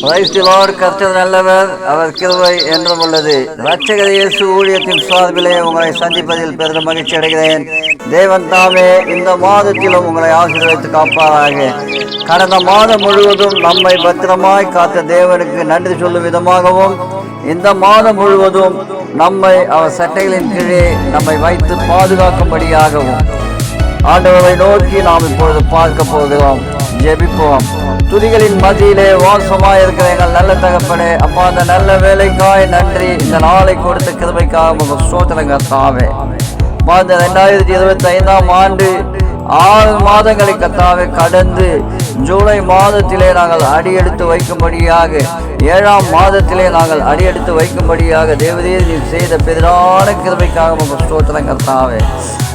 Price Lord கர்த்தர் நல்லவர் அவர் கிருவை என்றும் உள்ளது. ரட்சகர் இயேசு ஊழியத்தின் சார்பிலே உங்களை சந்திப்பதில் பெரிதும் மகிழ்ச்சி அடைகிறேன். தேவன் தாமே இந்த மாதத்திலும் உங்களை ஆசீர்வதித்து காப்பாராக. கடந்த மாதம் முழுவதும் நம்மை பத்திரமாய் காத்த தேவனுக்கு நன்றி சொல்லும் விதமாகவும் இந்த மாதம் முழுவதும் நம்மை அவர் சட்டைகளின் கீழே நம்மை வைத்து பாதுகாக்கும்படியாகவும் ஆண்டவரை நோக்கி நாம் இப்பொழுது பார்க்க போகிறோம். ஜெபிப்போம். துதிகளின் மத்தியிலே வாசமாக இருக்கிற எங்கள் நல்ல தகப்பனே அப்பா அந்த நல்ல வேலைக்காய் நன்றி. இந்த நாளை கொடுத்த கிருமைக்காக உங்கள் சோதனங்க தாவே இந்த ரெண்டாயிரத்தி இருபத்தி ஐந்தாம் ஆண்டு ஆறு மாதங்களை கத்தாவே கடந்து ஜூலை மாதத்திலே நாங்கள் அடியெடுத்து வைக்கும்படியாக ஏழாம் மாதத்திலே நாங்கள் அடியெடுத்து வைக்கும்படியாக தேவதே நீ செய்த பெரிதான கிருபைக்காக உங்கள் ஸ்தோத்திரம் கர்த்தாவே.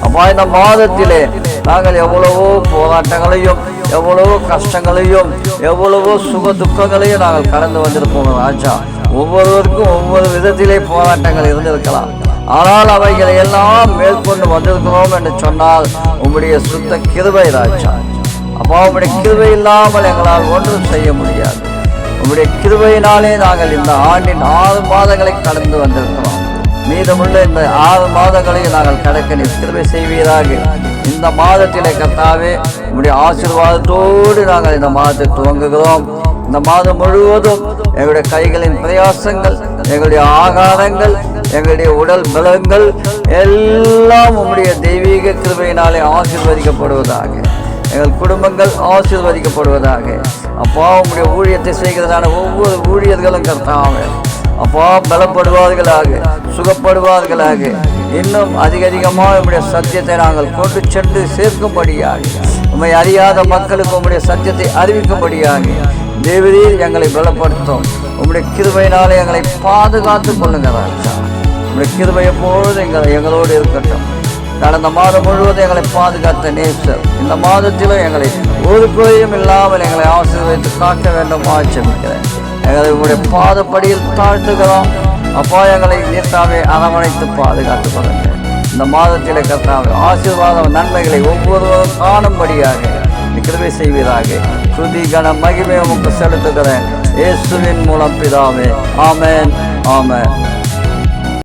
அப்பா இந்த மாதத்திலே நாங்கள் எவ்வளவோ போராட்டங்களையும் எவ்வளவோ கஷ்டங்களையும் எவ்வளவோ சுக துக்கங்களையும் நாங்கள் கடந்து வந்திருப்போம் ராஜா. ஒவ்வொருவருக்கும் ஒவ்வொரு விதத்திலே போராட்டங்கள் இருந்திருக்கலாம். ஆனால் அவைகளை எல்லாம் மேற்கொண்டு வந்திருக்கிறோம் என்று சொன்னால் உங்களுடைய சுத்த கிருபை ராஜா. அப்பா கிருவை இல்லாமல் எங்களால் ஒன்றும் செய்ய முடியாது. உங்களுடைய கிருபையினாலே நாங்கள் இந்த ஆண்டின் ஆறு மாதங்களை கடந்து வந்திருக்கிறோம். மீதமுள்ள இந்த ஆறு மாதங்களையும் நாங்கள் கடக்க நீர் செய்வீராக. இந்த மாதத்திலே கத்தாவே உங்களுடைய ஆசீர்வாதத்தோடு நாங்கள் இந்த மாதத்தை துவங்குகிறோம். இந்த மாதம் முழுவதும் எங்களுடைய கைகளின் பிரயாசங்கள் எங்களுடைய ஆகாரங்கள் எங்களுடைய உடல் பலங்கள் எல்லாம் உங்களுடைய தெய்வீக கிருபையினாலே ஆசீர்வதிக்கப்படுவதாக. எங்கள் குடும்பங்கள் ஆசீர்வதிக்கப்படுவதாக. அப்பா உங்களுடைய ஊழியத்தை செய்கிறதான ஒவ்வொரு ஊழியர்களும் கர்த்தாவே. அப்பா பலப்படுவார்களாக சுகப்படுவார்களாக. இன்னும் அதிக அதிகமாக உங்களுடைய சத்தியத்தை நாங்கள் கொண்டு சென்று சேர்க்கும்படியாக. உண்மை அறியாத மக்களுக்கு உம்முடைய சத்தியத்தை அறிவிக்கும்படியாக. தேவதீர் எங்களை பலப்படுத்தும். உங்களுடைய கிருபையினாலே எங்களை பாதுகாத்து கொள்ளுங்கள் உங்களுடைய கிருபை எப்பொழுது எங்களை எங்களோடு இருக்கட்டும். கடந்த மாதம் முழுவதும் எங்களை பாதுகாத்த நேசர். இந்த மாதத்திலும் எங்களை ஒரு குறையும் இல்லாமல் எங்களை ஆசீர்வதித்து காக்க வேண்டும் ஆட்சேபிக்கிறேன் எங்களை உங்களுடைய பாதப்படியில் தாழ்த்துகிறோம். அப்பா எங்களை நீர்த்தாவே அரவணைத்து பாதுகாத்து கொள்ளுங்க இந்த மாதத்திலே கர்த்தாவே ஆசீர்வாதம் நன்மைகளை ஒவ்வொருவரும் காணும்படியாக நீ கிருபை செய்வீராக. துதி கன மகிமை உமக்கு செலுத்துகிறேன். இயேசுவின் மூலம் பிதாவே. ஆமேன் ஆமேன்.